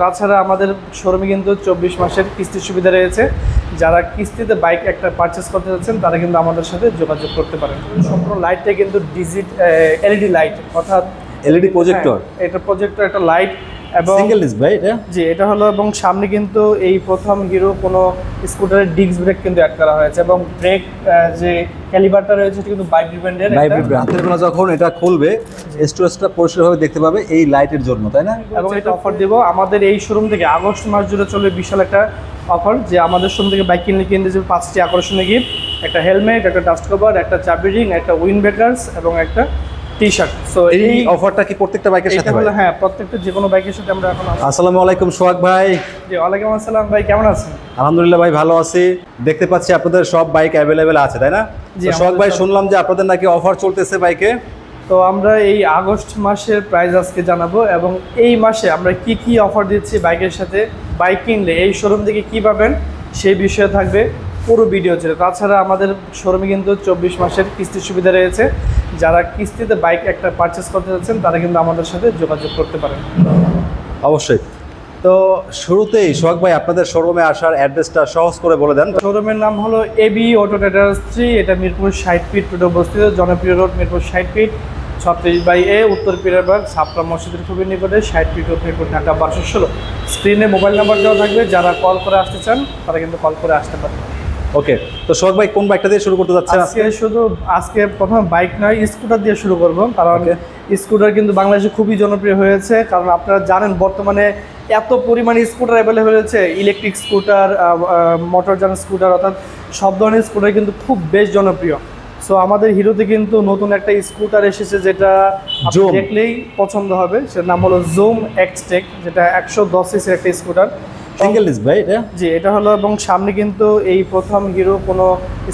তাছাড়া আমাদের শোরুমে কিন্তু চব্বিশ মাসের কিস্তির সুবিধা রয়েছে। যারা কিস্তিতে বাইক একটা পারচেস করতে যাচ্ছেন তারা কিন্তু আমাদের সাথে যোগাযোগ করতে পারেন। সম্পূর্ণ লাইটটা কিন্তু ডিজিট এলইডি লাইট অর্থাৎ এলইডি প্রজেক্টর হ্যাঁ, এটা প্রজেক্টর একটা লাইট এবং সিঙ্গেল ডিস্ক ভাই এটা জি এটা হলো এবং সামনে কিন্তু এই প্রথম হিরো কোনো স্কুটারের ডিস্ক ব্রেক কিন্তু অ্যাড করা হয়েছে এবং ব্রেক যে ক্যালিবারটা রয়েছে সেটা কিন্তু বাইক ব্র্যান্ডের লাইব্রেরি রাতের বেলা যখন এটা খুলবে স্টোরেজটা পরিষ্কারভাবে দেখতে পাবে এই লাইটের জন্য তাই না? এবং এটা অফার দেবো। আমাদের এই শোরুম থেকে আগস্ট মাস জুড়ে চলবে বিশাল একটা অফার যে আমাদের শোরুম থেকে বাইক কিনলে কিনতে যাবে পাঁচটি আকর্ষণীয় গিফট একটা হেলমেট একটা ডাস্ট কভার একটা চাবি রিং একটা উইন ব্রেকার্স এবং একটা টি শার্ট সো এই অফারটা কি প্রত্যেকটা বাইকের সাথে ভাই হ্যাঁ? প্রত্যেকটা যে কোনো বাইকের সাথে আমরা এখন আসসালামু আলাইকুম সোহাগ ভাই। জি ওয়ালাইকুম আসসালাম ভাই কেমন আছেন? আলহামদুলিল্লাহ ভাই ভালো আছি। দেখতে পাচ্ছি আপনাদের সব বাইক অ্যাভেলেবেল আছে তাই না? সোহাগ ভাই শুনলাম যে আপনাদের নাকি অফার চলতেছে বাইকে। তো আমরা এই আগস্ট মাসের প্রাইস আজকে জানাব এবং এই মাসে আমরা কি কি অফার দিচ্ছি বাইকের সাথে বাইক কিনলে এই শোরুম থেকে কি পাবেন সেই বিষয়ে থাকবে পুরো ভিডিও ছিল তাছাড়া আমাদের শোরুমে কিন্তু চব্বিশ মাসের কিস্তির সুবিধা রয়েছে। যারা কিস্তিতে বাইক একটা পারচেস করতে যাচ্ছেন তারা কিন্তু আমাদের সাথে যোগাযোগ করতে পারেন। অবশ্যই। তো শুরুতেই সোহাগ ভাই আপনাদের শোরুমে আসার অ্যাড্রেসটা সহজ করে বলে দেন। শোরুমের নাম হলো এবি অটো ট্রেডার্স থ্রি এটা মিরপুর ষাট ফিট রোডে অবস্থিত জনপ্রিয় রোড মিরপুর ষাট ফিট ছত্রিশ বাই এ উত্তর পিরাবাগ ছাপড়া মসজিদের খুবই নিকটে ষাট ফিট ও মিরপুর ঢাকা বারোশো ষোলো। স্ক্রিনে মোবাইল নাম্বার দেওয়া থাকবে যারা কল করে আসতে চান তারা কিন্তু কল করে আসতে পারেন। ওকে তো সোহাগ ভাই কোন বাইকটা দিয়ে শুরু করতে যাচ্ছেন আজকে? শুধু আজকে প্রথম বাইক নয় স্কুটার দিয়ে শুরু করব কারণ স্কুটার কিন্তু বাংলাদেশে খুবই জনপ্রিয় হয়েছে কারণ আপনারা জানেন বর্তমানে এত পরিমাণে স্কুটার অ্যাভেলেবেল হয়েছে ইলেকট্রিক স্কুটার মোটরযান স্কুটার অর্থাৎ সব ধরনের স্কুটার কিন্তু খুব বেশ জনপ্রিয়। সো আমাদের হিরোতে কিন্তু নতুন একটা স্কুটার এসেছে যেটা দেখলেই পছন্দ হবে সেটার নাম হলো জুম এক্সটেক যেটা একশো দশ সিসির একটা স্কুটার সিঙ্গেল ডিস্ক ভাই এটা জি এটা হলো এবং সামনে কিন্তু এই প্রথম হিরো কোনো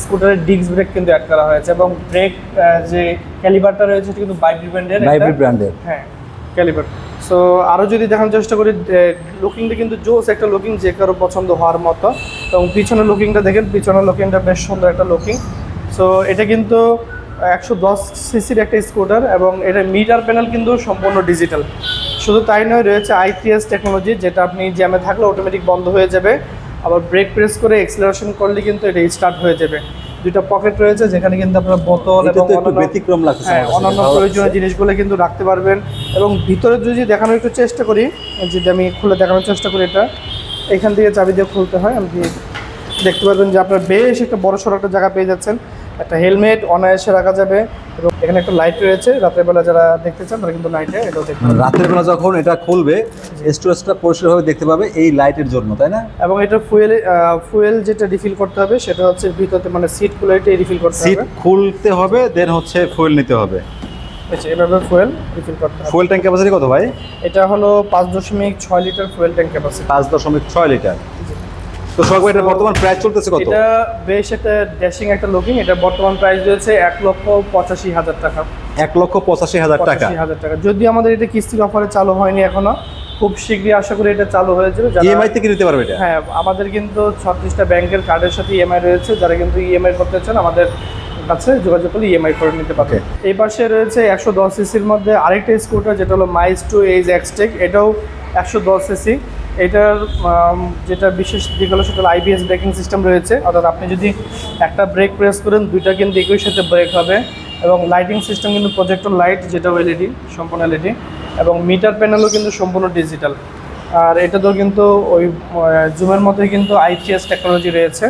স্কুটারের ডিস্ক ব্রেক কিন্তু অ্যাড করা হয়েছে এবং ব্রেক যে ক্যালিবারটা রয়েছে সেটা কিন্তু বাইক ব্র্যান্ডের লাইব্রেরি ব্র্যান্ডের হ্যাঁ ক্যালিবার সো আরও যদি দেখানোর চেষ্টা করি লুকিংটা কিন্তু জোস একটা লুকিং যে কারও পছন্দ হওয়ার মতো। এবং পিছনের লুকিংটা দেখেন পিছনের লুকিংটা বেশ সুন্দর একটা লুকিং সো এটা কিন্তু একশো দশ সিসির একটা স্কুটার এবং এটা মিটার প্যানেল কিন্তু সম্পূর্ণ ডিজিটাল শুধু তাই নয় রয়েছে আইপিএস টেকনোলজি যেটা আপনি জ্যামে থাকলে অটোমেটিক বন্ধ হয়ে যাবে। আবার ব্রেক প্রেস করে এক্সেলারেশন করলে কিন্তু এটা স্টার্ট হয়ে যাবে। দুইটা পকেট রয়েছে যেখানে কিন্তু আপনার বোতল এবং ব্যতিক্রম লাগছে হ্যাঁ অন্যান্য প্রয়োজনীয় জিনিসগুলো কিন্তু রাখতে পারবেন। এবং ভিতরে যদি দেখানোর একটু চেষ্টা করি যদি আমি খুলে দেখানোর চেষ্টা করি এটা এখান থেকে চাবি দিয়ে খুলতে হয় আপনি দেখতে পারবেন যে আপনার বেশ একটা বড় সড়ো একটা জায়গা পেয়ে যাচ্ছেন। একটা হেলমেট অনায়াসে রাখা যাবে। এবং এখানে একটা লাইট রয়েছে। রাতের বেলা যারা দেখতে চান তারা কিন্তু লাইটে এটাও দেখতে। রাতের বেলা যখন এটা খুলবে স্টোরেজটা পরিষ্কারভাবে দেখতে পাবে এই লাইটের জন্য তাই না? এবং এটা ফুয়েল ফুয়েল যেটা রিফিল করতে হবে সেটা হচ্ছে ভিতরে মানে সিট খুলে রিফিল করতে সিট খুলতে হবে দেন হচ্ছে ফুয়েল নিতে হবে। আচ্ছা, এভাবে ফুয়েল রিফিল করতে হবে। ফুয়েল ট্যাঙ্ক ক্যাপাসিটি কত ভাই? এটা হলো পাঁচ দশমিক ছয় লিটার ফুয়েল ট্যাঙ্ক ক্যাপাসিটি পাঁচ দশমিক ছয় লিটার তো সোহাগ এটা বর্তমান প্রাইস চলতেছে কত? এটা বেশ একটা ড্যাশিং একটা লুকিং এটা বর্তমান প্রাইস রয়েছে এক লক্ষ পঁচাশি হাজার টাকা। এক লক্ষ পঁচাশি হাজার টাকা। হাজার টাকা। যদি আমাদের এটা কিস্তির অফারে চালু হয়নি এখনও খুব শীঘ্রই আশা করি এটা চালু হয়ে যাবে। ইএমআই থেকে নিতে পারবে এটা? হ্যাঁ আমাদের কিন্তু ছত্রিশটা ব্যাংকের কার্ডের সাথে ইএমআই রয়েছে যারা কিন্তু ইএমআই করতে চান আমাদের কাছে যোগাযোগ করলে ইএমআই করে নিতে পারবে। এই পাশে রয়েছে একশো দশ সিসির মধ্যে আরেকটা স্কুটার যেটা হলো মাইস টু এইজ এক্সটেক এটাও একশো দশ সিসি। এটার যেটা বিশেষ দিক হলো সেটা আইবিএস ব্রেকিং সিস্টেম রয়েছে। অর্থাৎ আপনি যদি একটা ব্রেক প্রেস করেন দুইটা কিন্তু একই সাথে ব্রেক হবে এবং লাইটিং সিস্টেম কিন্তু প্রজেক্টর লাইট যেটাও এলইডি সম্পূর্ণ এলইডি এবং মিটার প্যানেলও কিন্তু সম্পূর্ণ ডিজিটাল আর এটা তো কিন্তু ওই জুমের মধ্যে কিন্তু আইপিএস টেকনোলজি রয়েছে।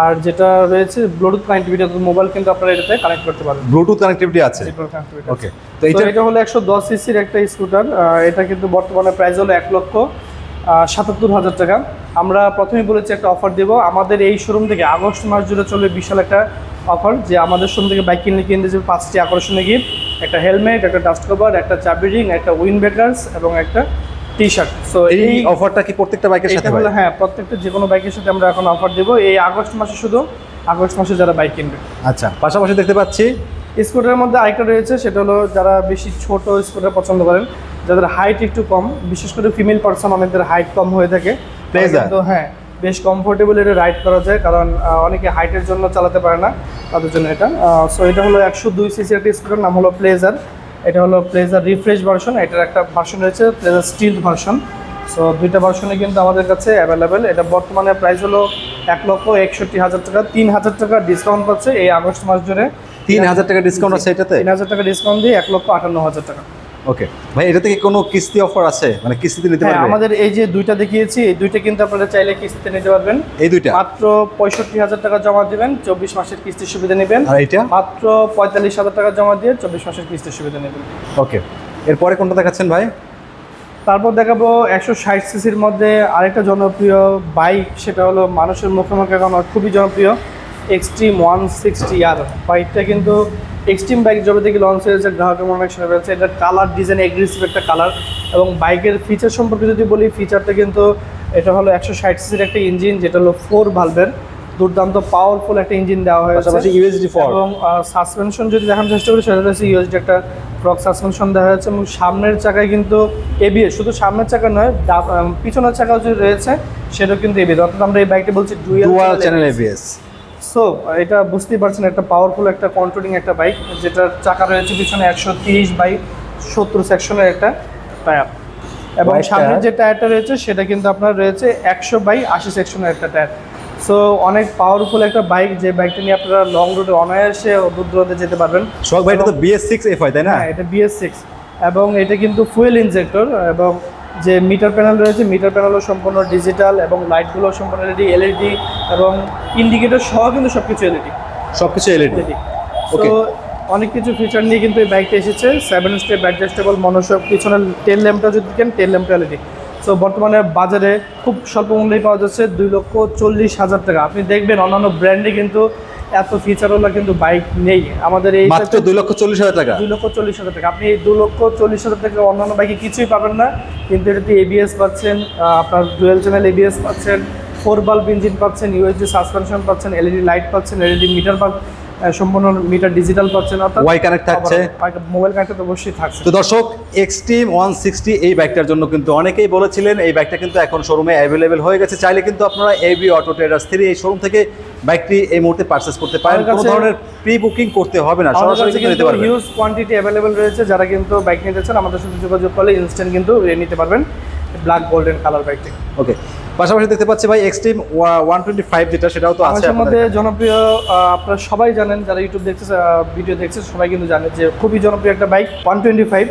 আর যেটা রয়েছে ব্লুটুথ কানেক্টিভিটি অর্থাৎ মোবাইল কিন্তু আপনারা এটাতে কানেক্ট করতে পারবেন। ব্লুটুথ কানেক্টিভিটি আছে? ওকে তো এটা হলো একশো দশ সিসির একটা স্কুটার এটা কিন্তু বর্তমানে প্রাইস হলো এক লক্ষ সাতাত্তর হাজার টাকা। আমরা প্রথমে বলেছি একটা অফার দেব। আমাদের এই শোরুম থেকে আগস্ট মাস জুড়ে চলবে বিশাল একটা অফার যে আমাদের শোরুম থেকে বাইক কিনলে কিনতে যাবে পাঁচটি আকর্ষণীয় গিফট একটা হেলমেট একটা ডাস্ট কভার একটা চাবি রিং একটা উইন ব্রেকার্স এবং একটা টি শার্ট সো এই অফারটা কি প্রত্যেকটা বাইকের সাথে হ্যাঁ? প্রত্যেকটা যে কোনো বাইকের সাথে আমরা এখন অফার দেবো। এই আগস্ট মাসে শুধু আগস্ট মাসে যারা বাইক কিনবে। আচ্ছা পাশাপাশি দেখতে পাচ্ছি স্কুটারের মধ্যে আরেকটা রয়েছে সেটা হলো যারা বেশি ছোট স্কুটার পছন্দ করেন যাদের হাইট একটু কম বিশেষ করে ফিমেল পার্সন অনেকদের হাইট কম হয়ে থাকে Pleasure। হ্যাঁ বেশ কমফোর্টেবল এটা রাইড করা যায় কারণ অনেকে হাইটের জন্য চালাতে পারে না তাদের জন্য এটা। সো এটা হলো একশো দুই সিসি একটা স্কুটার নাম হলো প্লেজার এটা হলো প্লেজার রিফ্রেশ ভার্সন এটার একটা ভার্সন রয়েছে প্লেজার স্টিল ভার্সন সো দুইটা ভার্সনে কিন্তু আমাদের কাছে অ্যাভেলেবেল এটা বর্তমানে প্রাইস হলো এক লক্ষ একষট্টি হাজার টাকা তিন হাজার টাকা ডিসকাউন্ট পাচ্ছে এই আগস্ট মাস জুড়ে। তিন হাজার টাকা ডিসকাউন্ট আছে এটাতে? তিন হাজার টাকা ডিসকাউন্ট দিয়ে এক লক্ষ আটান্ন হাজার টাকা। ওকে ভাই এটাতে কি কোনো কিস্তি অফার আছে? মানে কিস্তিতে নিতে হ্যাঁ পারবে? আমাদের এই যে দুইটা দেখিয়েছি এই দুইটা কিন্তু আপনারা চাইলে কিস্তিতে নিতে পারবেন। এই দুইটা? মাত্র পঁয়ষট্টি হাজার টাকা জমা দিবেন চব্বিশ মাসের কিস্তির সুবিধা নেবেন। আর এইটা? মাত্র পঁয়তাল্লিশ হাজার টাকা জমা দিয়ে চব্বিশ মাসের কিস্তির সুবিধা নেবেন। ওকে এরপরে কোনটা দেখাচ্ছেন ভাই? তারপর দেখাবো একশো ষাট সিসির মধ্যে আরেকটা জনপ্রিয় বাইক সেটা হলো মানুষের মুখে মুখে এখন খুবই জনপ্রিয় এক্সট্রিম ওয়ান সিক্সটি আর বাইকটা কিন্তু এক্সট্রিম বাইক যবে থেকে লঞ্চ হয়েছে গ্রাহকের মনে শুনে ফেলছে এটা কালার ডিজাইন এগ্রেসিভ একটা কালার এবং বাইকের ফিচার সম্পর্কে যদি বলি ফিচারটা কিন্তু এটা হলো একশো ষাট সিসির একটা ইঞ্জিন যেটা হলো ফোর ভালভের দুর্দান্ত পাওয়ারফুল একটা ইঞ্জিন দেওয়া হয়েছে। ইউএসডি ফর এবং সাসপেনশন যদি দেখানোর চেষ্টা করি সেটা হচ্ছে ইউএসডি একটা ফ্রক সাসপেনশন দেওয়া হয়েছে এবং সামনের চাকায় কিন্তু এবিএস শুধু সামনের চাকা নয় পিছনের চাকাও যদি রয়েছে সেটাও কিন্তু এবিএস অর্থাৎ আমরা এই বাইকটা বলছি ডুয়াল চ্যানেল এবিএস সো এটা বুঝতেই পারছেন একটা পাওয়ারফুল একটা কন্ট্রোলিং একটা বাইক যেটার চাকা রয়েছে পিছনে একশো তিরিশ বাই সত্তর সেকশনের একটা টায়ার এবং সামনের যে টায়ারটা রয়েছে সেটা কিন্তু আপনার রয়েছে একশো বাই আশি সেকশনের একটা টায়ার সো অনেক পাওয়ারফুল একটা বাইক যে বাইকটা নিয়ে আপনারা লং রুটে অনায়াসে দূর দূরান্তে যেতে পারবেন। তো বিএস সিক্স এফ তাই না? হ্যাঁ এটা বিএস সিক্স এবং এটা কিন্তু ফুয়েল ইনজেক্টর এবং যে মিটার প্যানেল রয়েছে মিটার প্যানেলও সম্পূর্ণ ডিজিটাল এবং লাইটগুলো সম্পূর্ণ এলইডি এলইডি এবং ইন্ডিকেটর সহ কিন্তু সব কিছু এলইডি সব কিছু এলইডি. তো অনেক কিছু ফিচার নিয়ে কিন্তু এই বাইকটা এসেছে। সেভেন স্টেপ অ্যাডজাস্টেবল মনোসব পিছনের টেল ল্যাম্পটা যদি দেখেন টেল ল্যাম্পটা এলইডি সো বর্তমানে বাজারে খুব স্বল্প মূল্যে পাওয়া যাচ্ছে দুই লক্ষ চল্লিশ হাজার টাকা। আপনি দেখবেন অন্যান্য ব্র্যান্ডে কিন্তু এত ফিচারওয়ালা কিন্তু বাইক নেই। আমাদের এই মাত্র দুই লক্ষ চল্লিশ হাজার টাকা? দুই লক্ষ চল্লিশ হাজার টাকা। আপনি দু লক্ষ চল্লিশ হাজার টাকা অন্যান্য বাইকে কিছুই পাবেন না। কিন্তু এটাতে এবিএস পাচ্ছেন আপনার ডুয়েল চ্যানেল এবিএস পাচ্ছেন ফোর বাল্ব ইঞ্জিন পাচ্ছেন ইউএসডি সাসপেনশন পাচ্ছেন এলইডি লাইট পাচ্ছেন এলইডি মিটার সম্পূর্ণ মিটার ডিজিটাল পাচ্ছেন অর্থাৎ ওয়াই কানেক্ট থাকছে। মোবাইল কানেক্ট তো অবশ্যই থাকছে। তো দর্শক এক্সট্রিম ওয়ান সিক্সটি এই বাইকটার জন্য কিন্তু অনেকেই বলেছিলেন এই বাইকটা কিন্তু এখন শোরুমে অ্যাভেলেবেল হয়ে গেছে। চাইলে কিন্তু আপনারা এবি অটো ট্রেডার্স থ্রি এই শোরুম থেকে বাইকটি এই মুহূর্তে পারচেস করতে পারেন। কোনো ধরনের প্রি বুকিং করতে হবে না সরাসরি কিন্তু নিতে পারবেন। হিউজ কোয়ান্টিটি অ্যাভেলেবেল রয়েছে যারা কিন্তু বাইক নিতে চান আমাদের সাথে যোগাযোগ করলে ইনস্ট্যান্ট কিন্তু নিতে পারবেন ব্ল্যাক গোল্ডেন কালার বাইকটি ওকে পাশাপাশি দেখতে পাচ্ছি ভাই এক্সট্রিম ওয়ান টোয়েন্টি ফাইভ যেটা সেটাও তো আছে মধ্যে জনপ্রিয় আপনারা সবাই জানেন যারা ইউটিউব দেখছে ভিডিও দেখছে সবাই কিন্তু জানে যে খুবই জনপ্রিয় একটা বাইক ওয়ান টোয়েন্টি ফাইভ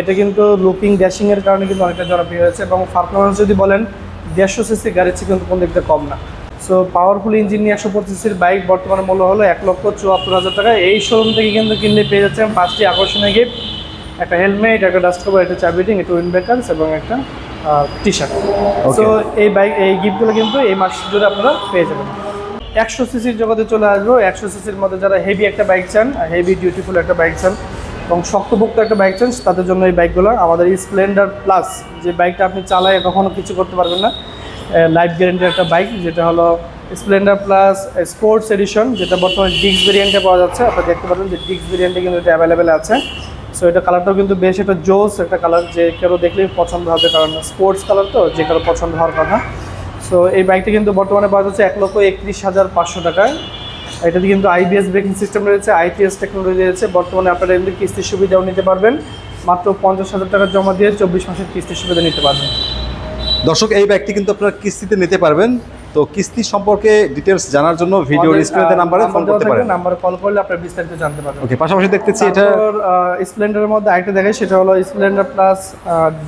এটা কিন্তু লুকিং ড্যাশিং এর কারণে কিন্তু অনেকটা জনপ্রিয় হয়েছে এবং পারফরমেন্স যদি বলেন দেড়শো সিসি গাড়ির চেয়ে কিন্তু কোন দিকটা কম না। সো পাওয়ারফুল ইঞ্জিন নিয়ে একশো পঁচিশ সিসির বাইক বর্তমানে মূল্য হলো এক লক্ষ চুয়াত্তর হাজার টাকা। এই শোরুম থেকে কিন্তু কিনলে পেয়ে যাচ্ছেন পাঁচটি আকর্ষণীয় গিফট একটা হেলমেট একটা ডাস্ট কভার একটা চাবিটিং একটা উইন্ড ব্রেকার্স এবং একটা টি শার্ট. সো এই বাইক এই গিফটগুলো কিন্তু এই মাস জুড়ে আপনারা পেয়ে যাবেন। একশো সিসির জগতে চলে আসব। একশো সিসির মধ্যে যারা হেভি একটা বাইক চান হেভি ডিউটিফুল একটা বাইক চান এবং শক্তপোক্ত একটা বাইক চান তাদের জন্য এই বাইকগুলো আমাদের স্প্লেন্ডার প্লাস যে বাইকটা আপনি চালায় কখনো কিছু করতে পারবেন না লাইফ গ্যারেন্টির একটা বাইক যেটা হলো স্প্লেন্ডার প্লাস স্পোর্টস এডিশন যেটা বর্তমানে ডিক্স ভেরিয়েন্টে পাওয়া যাচ্ছে। আপনারা দেখতে পারেন যে ডিক্স ভেরিয়েন্টে কিন্তু এটা অ্যাভেলেবেল আছে। সো এটা কালারটাও কিন্তু বেশ একটা জোস একটা কালার যে কেউ দেখলেই পছন্দ হবে, কারণ স্পোর্টস কালার তো, যে কারও পছন্দ হওয়ার কথা। সো এই বাইকটা কিন্তু বর্তমানে পাওয়া যাচ্ছে এক লক্ষ একত্রিশ হাজার পাঁচশো টাকায়। এটাতে কিন্তু আইবিএস ব্রেকিং সিস্টেম রয়েছে আইপিএস টেকনোলজি রয়েছে। বর্তমানে আপনারা এমনি কিস্তির সুবিধাও নিতে পারবেন। মাত্র পঞ্চাশ হাজার টাকা জমা দিয়ে চব্বিশ মাসের কিস্তির সুবিধা নিতে পারবেন। দর্শক, এই বাইকটি কিন্তু আপনারা কিস্তিতে নিতে পারবেন। তো কিস্তি সম্পর্কে ডিটেলস জানার জন্য ভিডিও স্ক্রিনে নাম্বারে ফোন করতে পারেন। নাম্বারে কল করলে আপনারা বিস্তারিত জানতে পারবেন। ওকে পাশাপাশি দেখতেছি এটা স্প্লেন্ডারের মধ্যে আরেকটা দেখাই সেটা হলো স্প্লেন্ডার প্লাস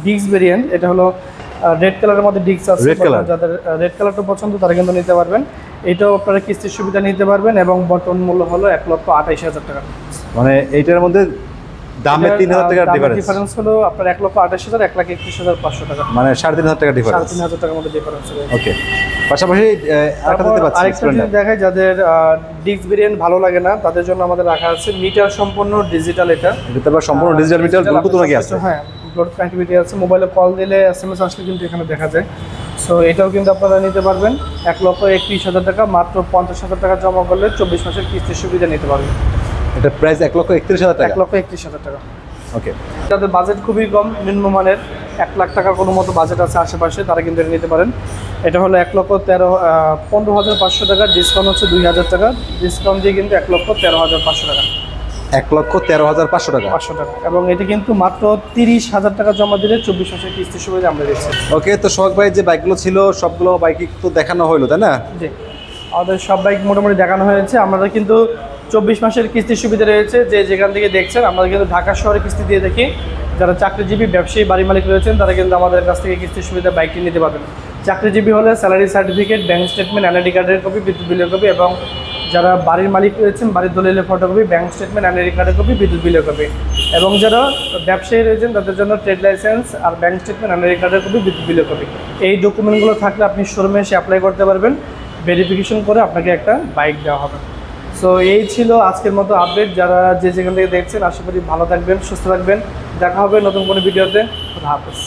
ডিক্স ভেরিয়েন্ট এটা হলো রেড কালারের মধ্যে ডিক্স আছে। Red color? যাদের রেড কালারটা পছন্দ তারা কিন্তু নিতে পারবেন। এটাও আপনারা কিস্তির সুবিধা নিতে পারবেন এবং বর্তমান মূল্য হলো এক লক্ষ আঠাইশ হাজার টাকা। মানে এইটার মধ্যে দামে তিন হাজার টাকার ডিফারেন্স ডিফারেন্স হলো আপনার এক লক্ষ আঠাশ হাজার এক লাখ একত্রিশ হাজার পাঁচশো টাকা। মানে সাড়ে তিন হাজার সাড়ে ডিফারেন্স তিন হাজার টাকার মধ্যে ডিফারেন্স ওকে পাশাপাশি আরেকটা জিনিস দেখায় যাদের ভেরিয়েন্ট ভালো লাগে না তাদের জন্য আমাদের রাখা আছে মিটার সম্পূর্ণ ডিজিটাল এটা। এটা সম্পূর্ণ ডিজিটাল মিটার ব্লুটুথ নাকি আছে? হ্যাঁ ব্লুটুথ কানেক্টিভিটি আছে মোবাইলে কল দিলে এস এম এস আসলে কিন্তু এখানে দেখা যায়। সো এটাও কিন্তু আপনারা নিতে পারবেন। এক লক্ষ একত্রিশ হাজার টাকা মাত্র পঞ্চাশ হাজার টাকা জমা করলে চব্বিশ মাসের কিস্তির সুবিধা নিতে পারবেন। এটা প্রাইস এক লক্ষ একত্রিশ হাজার টাকা? এক লক্ষ একত্রিশ হাজার টাকা। ওকে যাদের বাজেট খুবই কম নিম্নমানের এক লাখ টাকার কোনো মতো বাজেট আছে আশেপাশে তারা কিন্তু এটা নিতে পারেন। এটা হলো এক লক্ষ তেরো পনেরো হাজার পাঁচশো টাকা ডিসকাউন্ট হচ্ছে দুই হাজার টাকা। ডিসকাউন্ট দিয়ে কিন্তু এক লক্ষ তেরো হাজার পাঁচশো টাকা। এক লক্ষ তেরো হাজার পাঁচশো টাকা? পাঁচশো টাকা। এবং এটা কিন্তু মাত্র তিরিশ হাজার টাকা জমা দিলে চব্বিশ মাসের কিস্তি সুবিধা আমরা দিচ্ছি। ওকে তো সোহাগ ভাই যে বাইকগুলো ছিল সবগুলো বাইকই তো দেখানো হলো তাই না? জি। আমাদের সব বাইক মোটামুটি দেখানো হয়েছে। আমাদের কিন্তু চব্বিশ মাসের কিস্তির সুবিধা রয়েছে যে যেখান থেকে দেখছেন, আমরা কিন্তু ঢাকা শহরে কিস্তি দিয়ে দেখি। যারা চাকরিজীবী, ব্যবসায়ী বাড়ি মালিক রয়েছেন, তারা কিন্তু আমাদের কাছ থেকে কিস্তির সুবিধা বাইকটি নিতে পারবেন। চাকরিজীবী হলে salary certificate bank statement NID কার্ডের কপি, বিদ্যুৎ বিলের কপি এবং যারা বাড়ির মালিক রয়েছেন, বাড়ির দলিলের ফটোকপি ব্যাঙ্ক স্টেটমেন্ট এনআইডি কার্ডের কপি, বিদ্যুৎ বিলের কপি। এবং যারা ব্যবসায়ী রয়েছেন, তাদের জন্য ট্রেড লাইসেন্স আর ব্যাঙ্ক স্টেটমেন্ট এনআইডি কার্ডের কপি, বিদ্যুৎ বিলের কপি। এই ডকুমেন্টগুলো থাকলে আপনি শোরুমে এসে অ্যাপ্লাই করতে পারবেন। ভেরিফিকেশন করে আপনাকে একটা বাইক দেওয়া হবে। সো এই ছিল আজকের মতো আপডেট যারা যে যেখান থেকে দেখছেন, আশা করি ভালো থাকবেন, সুস্থ থাকবেন। দেখা হবে নতুন কোনো ভিডিওতে। হাফেজ।